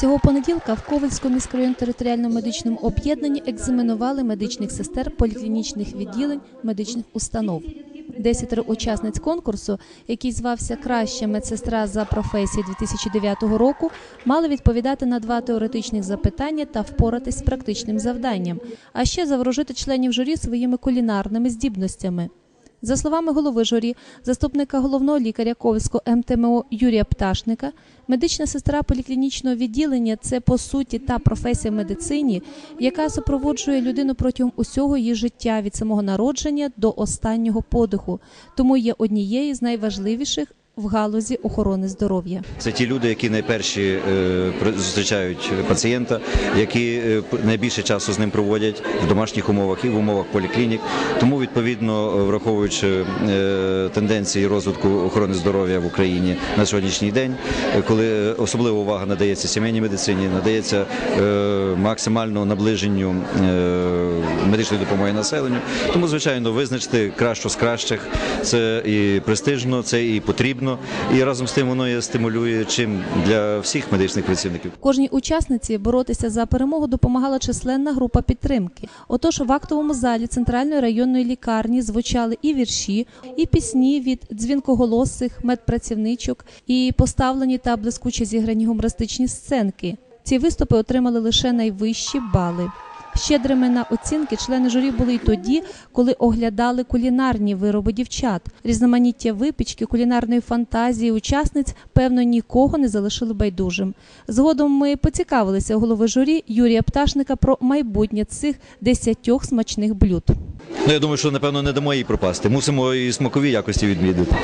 Цього понеділка в Ковальському міськрайон територіальному медичному об'єднанні екзаменували медичних сестер поліклінічних відділень медичних установ. Десятеро учасниць конкурсу, який звався Краща медсестра за професією 2009 року, мали відповідати на два теоретичних запитання та впоратись з практичним завданням, а ще заворожити членів журі своїми кулінарними здібностями. За словами голови журі, заступника головного лікаря Ковського МТМО Юрія Пташника, медична сестра поліклінічного відділення це по суті та професія в медицині, яка супроводжує людину протягом усього її життя від самого народження до останнього подиху, тому є однією з найважливіших в галузі охорони здоров'я. Це ті люди, які найперші е, зустрічають пацієнта, які е, найбільше часу з ним проводять в домашніх умовах і в умовах поліклінік. Тому, відповідно, враховуючи е, тенденції розвитку охорони здоров'я в Україні на сьогоднішній день, коли особлива увага надається сімейній медицині, надається максимальному наближенню медичної допомоги населенню. Тому, звичайно, визначити кращу з кращих це і престижно, це і потрібно, і разом з тим воно є стимулюючим для всіх медичних працівників. Кожній учасниці боротися за перемогу допомагала численна група підтримки. Отож, в актовому залі центральної районної лікарні звучали і вірші, і пісні від дзвінкоголосих медпрацівничок, і поставлені та блискуче зіграні гумористичні сценки. Ці виступи отримали лише найвищі бали. Щедрими на оцінки члени журі були й тоді, коли оглядали кулінарні вироби дівчат. Різноманіття випічки, кулінарної фантазії учасниць певно нікого не залишили байдужим. Згодом ми поцікавилися у голови журі Юрія Пташника про майбутнє цих десятьох смачних блюд. Ну я думаю, що напевно не дамо їй пропасти. Мусимо і смакові якості відмітити.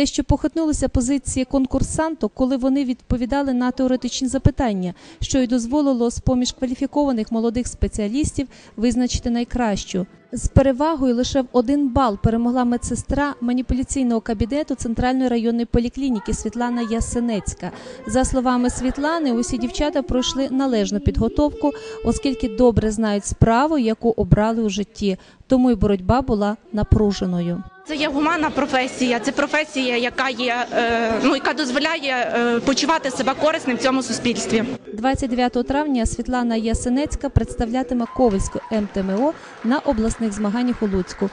Дещо похитнулися позиції конкурсанток, коли вони відповідали на теоретичні запитання, що й дозволило з поміж кваліфікованих молодих спеціалістів визначити найкращу. З перевагою лише в один бал перемогла медсестра маніпуляційного кабінету центральної районної поліклініки Світлана Ясенецька. За словами Світлани, усі дівчата пройшли належну підготовку, оскільки добре знають справу, яку обрали у житті. Тому й боротьба була напруженою. Це є гуманна професія. Це професія, яка є е, ну яка дозволяє е, почувати себе корисним в цьому суспільстві. 29 травня Світлана Ясенецька представлятиме Ковальську МТМО на обласних змаганнях у Луцьку.